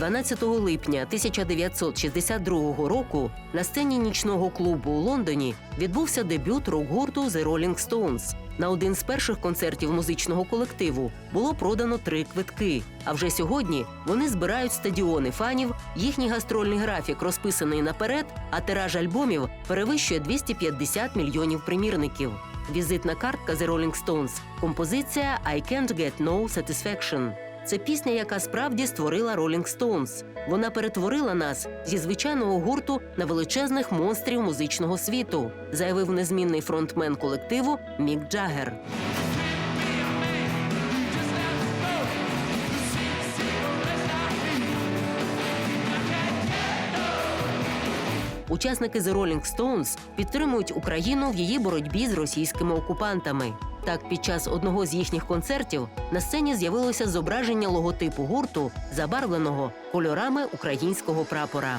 12 липня 1962 року на сцені нічного клубу у Лондоні відбувся дебют рок-гурту The Rolling Stones. На один з перших концертів музичного колективу було продано три квитки. А вже сьогодні вони збирають стадіони фанів. Їхній гастрольний графік розписаний наперед, а тираж альбомів перевищує 250 мільйонів примірників. Візитна картка The Rolling Stones – композиція I Can't Get No Satisfaction. Це пісня, яка справді створила Rolling Stones. Вона перетворила нас зі звичайного гурту на величезних монстрів музичного світу, заявив незмінний фронтмен колективу Мік Джаггер. Учасники The Rolling Stones підтримують Україну в її боротьбі з російськими окупантами. Так, під час одного з їхніх концертів на сцені з'явилося зображення логотипу гурту, забарвленого кольорами українського прапора.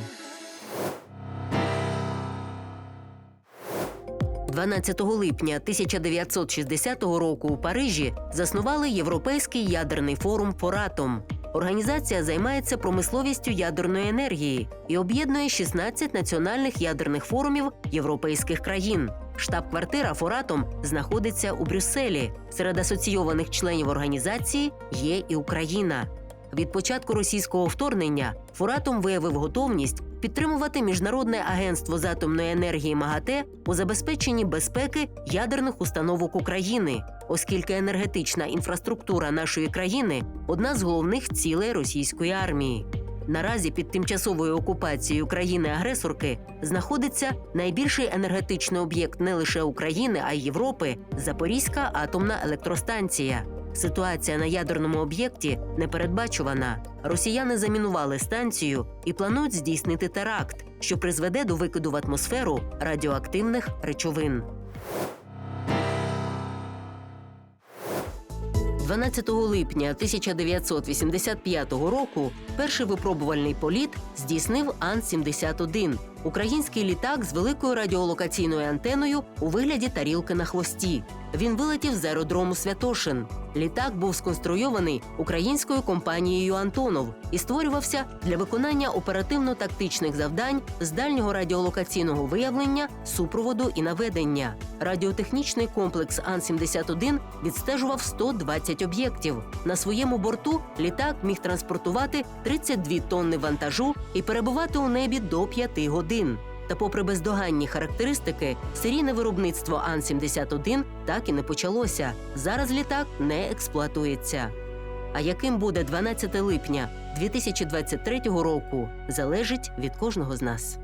12 липня 1960 року у Парижі заснували Європейський ядерний форум Форатом. Організація займається промисловістю ядерної енергії і об'єднує 16 національних ядерних форумів європейських країн. Штаб-квартира Форатом знаходиться у Брюсселі. Серед асоційованих членів організації є і Україна. Від початку російського вторгнення Форатом виявив готовність підтримувати Міжнародне агентство з атомної енергії МАГАТЕ у забезпеченні безпеки ядерних установок України, оскільки енергетична інфраструктура нашої країни одна з головних цілей російської армії. Наразі під тимчасовою окупацією країни-агресорки знаходиться найбільший енергетичний об'єкт не лише України, а й Європи Запорізька атомна електростанція. Ситуація на ядерному об'єкті непередбачувана. Росіяни замінували станцію і планують здійснити теракт, що призведе до викиду в атмосферу радіоактивних речовин. 12 липня 1985 року перший випробувальний політ здійснив Ан-71 – український літак з великою радіолокаційною антеною у вигляді тарілки на хвості. Він вилетів з аеродрому Святошин. Літак був сконструйований українською компанією Антонов і створювався для виконання оперативно-тактичних завдань з дальнього радіолокаційного виявлення, супроводу і наведення. Радіотехнічний комплекс Ан-71 відстежував 120 об'єктів. На своєму борту літак міг транспортувати 32 тонни вантажу і перебувати у небі до 5 годин. Та, попри бездоганні характеристики, серійне виробництво Ан-71 так і не почалося. Зараз літак не експлуатується. А яким буде 12 липня 2023 року, залежить від кожного з нас.